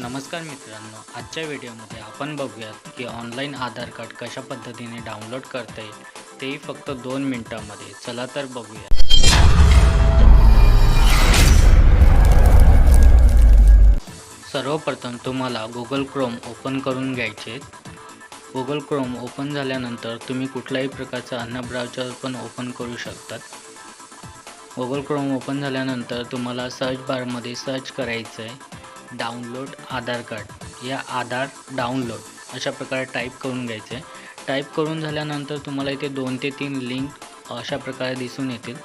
नमस्कार मित्रांनो आजच्या व्हिडिओमध्ये आपण बघूयात की ऑनलाईन आधार कार्ड कशा पद्धतीने डाउनलोड करता येईल तेही फक्त दोन मिनटामध्ये. चला तर बघूया सर्वप्रथम तुम्हाला गुगल क्रोम ओपन करून घ्यायचे गुगल क्रोम ओपन झाल्यानंतर तुम्ही कुठल्याही प्रकारचा अन्न ब्राउझर पण ओपन करू शकतात. गुगल क्रोम ओपन झाल्यानंतर तुम्हाला सर्च बारमध्ये सर्च करायचं आहे डाउनलोड आधार कार्ड. या आधार डाउनलोड अशा प्रकारे टाईप करून घ्यायचं. आहे टाईप करून झाल्यानंतर तुम्हाला इथे दोन ते तीन लिंक अशा प्रकारे दिसून येतील.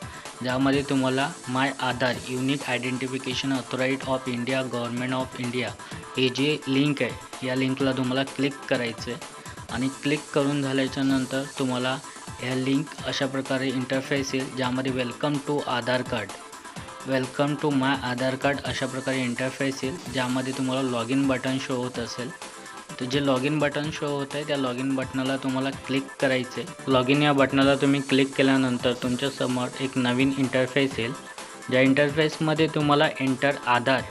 ज्यामध्ये तुम्हाला my Aadhaar unique identification authority of India government of India हे जे लिंक आहे या लिंकला तुम्हाला क्लिक करायचं. आहे आणि क्लिक करून झाल्याच्यानंतर तुम्हाला ह्या लिंक अशा प्रकारे इंटरफेस येईल ज्यामध्ये welcome to Aadhaar card. Welcome to my Aadhaar card अशा प्रकारे इंटरफेस येईल ज्यामध्ये तुम्हाला लॉग इन बटन शो होत असेल. तर जे लॉग इन बटन शो होत आहे त्या लॉग इन बटनाला तुम्हाला क्लिक करायचे. आहे लॉग इन या बटनाला तुम्ही क्लिक केल्यानंतर तुमच्यासमोर एक नवीन इंटरफेस येईल. ज्या इंटरफेसमध्ये तुम्हाला एंटर आधार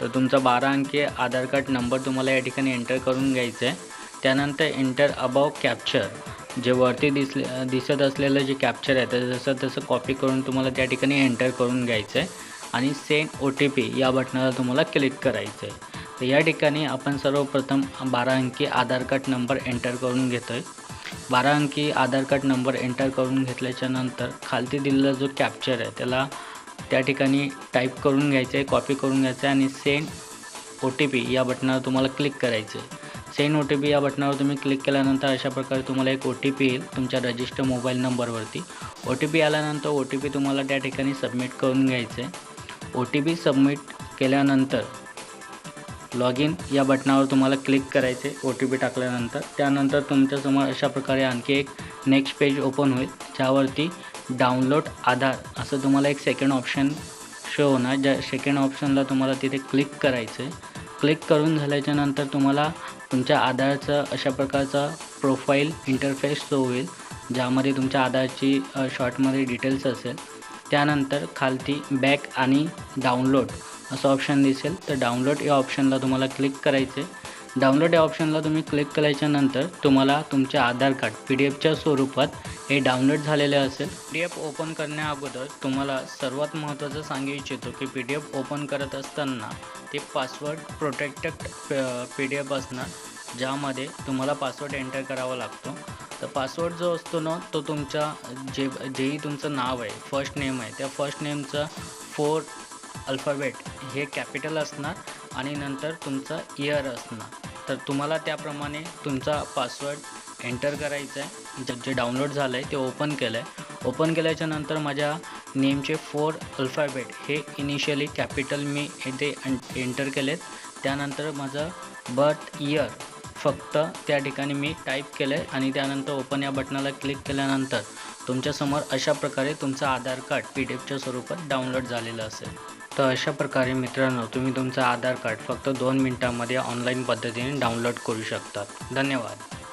तर तुमचा बारा अंकी आधार कार्ड नंबर तुम्हाला या ठिकाणी एंटर करून घ्यायचं आहे. त्यानंतर एंटर अबाव कॅप्चर जे वरती दिसले दिसत असलेलं जे कॅप्चर आहे तर जसं तसं कॉपी करून तुम्हाला त्या ठिकाणी एंटर करून घ्यायचं आहे आणि सेंड ओ टी पी या बटनाला तुम्हाला क्लिक करायचं आहे तर या ठिकाणी आपण सर्वप्रथम बारा अंकी आधार कार्ड नंबर एंटर करून घेतो आहे बारा अंकी आधार कार्ड नंबर एंटर करून घेतल्याच्या नंतर खालती दिलेला जो कॅप्चर आहे त्याला त्या ठिकाणी टाईप करून घ्यायचं आहे कॉपी करून घ्यायचं आहे आणि सेंड ओ टी पी या बटनावर तुम्हाला क्लिक करायचं आहे सेंड ओ टी पी या बटनावर तुम्ही क्लिक केल्यानंतर अशा प्रकारे तुम्हाला एक ओ टी पी येईल तुमच्या रजिस्टर मोबाईल नंबरवरती ओ टी पी आल्यानंतर ओ टी पी तुम्हाला त्या ठिकाणी सबमिट करून घ्यायचं. आहे ओ टी पी सबमिट केल्यानंतर लॉग इन या बटनावर तुम्हाला क्लिक करायचे ओ टी पी टाकल्यानंतर. त्यानंतर तुमच्यासमोर अशा प्रकारे आणखी एक नेक्स्ट पेज ओपन होईल. ज्यावरती डाउनलोड आधार असं तुम्हाला एक सेकंड ऑप्शन शो होणार. ज्या सेकंड ऑप्शनला तुम्हाला तिथे क्लिक करायचं आहे क्लिक करून झाल्याच्यानंतर तुम्हाला तुमच्या आधारचं अशा प्रकारचा प्रोफाईल इंटरफेस शो होईल ज्यामध्ये तुमच्या आधारची शॉर्टमध्ये डिटेल्स असेल त्यानंतर खालती बॅक आणि डाउनलोड असं ऑप्शन दिसेल. तर डाउनलोड या ऑप्शनला तुम्हाला क्लिक करायचे डाउनलोड या ऑप्शनला तुम्ही क्लिक केल्याच्यानंतर तुम्हाला तुमचे आधार कार्ड पी डी एफच्या स्वरूपात हे डाउनलोड झालेले असेल. पी डी एफ ओपन करण्या अगोदर तुम्हाला सर्वात महत्त्वाचं सांगू इच्छितो की पी डी एफ ओपन करत असताना ते password protected P D F असणार ज्यामध्ये तुम्हाला पासवर्ड एंटर करावा लागतो. तर पासवर्ड जो असतो ना तो तुमच्या जे जेही तुमचं नाव आहे फर्स्ट नेम आहे त्या फर्स्ट नेमचं फोर अल्फाबेट हे कॅपिटल असणार आणि नंतर तुमचं इयर असणार. तर तुम्हाला त्याप्रमाणे तुमचा पासवर्ड एंटर करायचा आहे. जे जे डाउनलोड झालं आहे ते ओपन केलं आहे ओपन केल्याच्यानंतर माझ्या नेमचे फोर अल्फाबेट हे इनिशियली कॅपिटल मी येथे एंटर केलेत. त्यानंतर माझं बर्थ इयर फक्त त्या ठिकाणी मी टाईप केलं आहे आणि त्यानंतर ओपन या बटनाला क्लिक केल्यानंतर तुमच्यासमोर अशा प्रकारे तुमचं आधार कार्ड पी डी एफच्या स्वरूपात डाउनलोड झालेलं असेल. तर अशा प्रकारे मित्रांनो तुम्ही तुमचं आधार कार्ड फक्त दोन मिनटामध्ये ऑनलाईन पद्धतीने डाउनलोड करू शकतात धन्यवाद.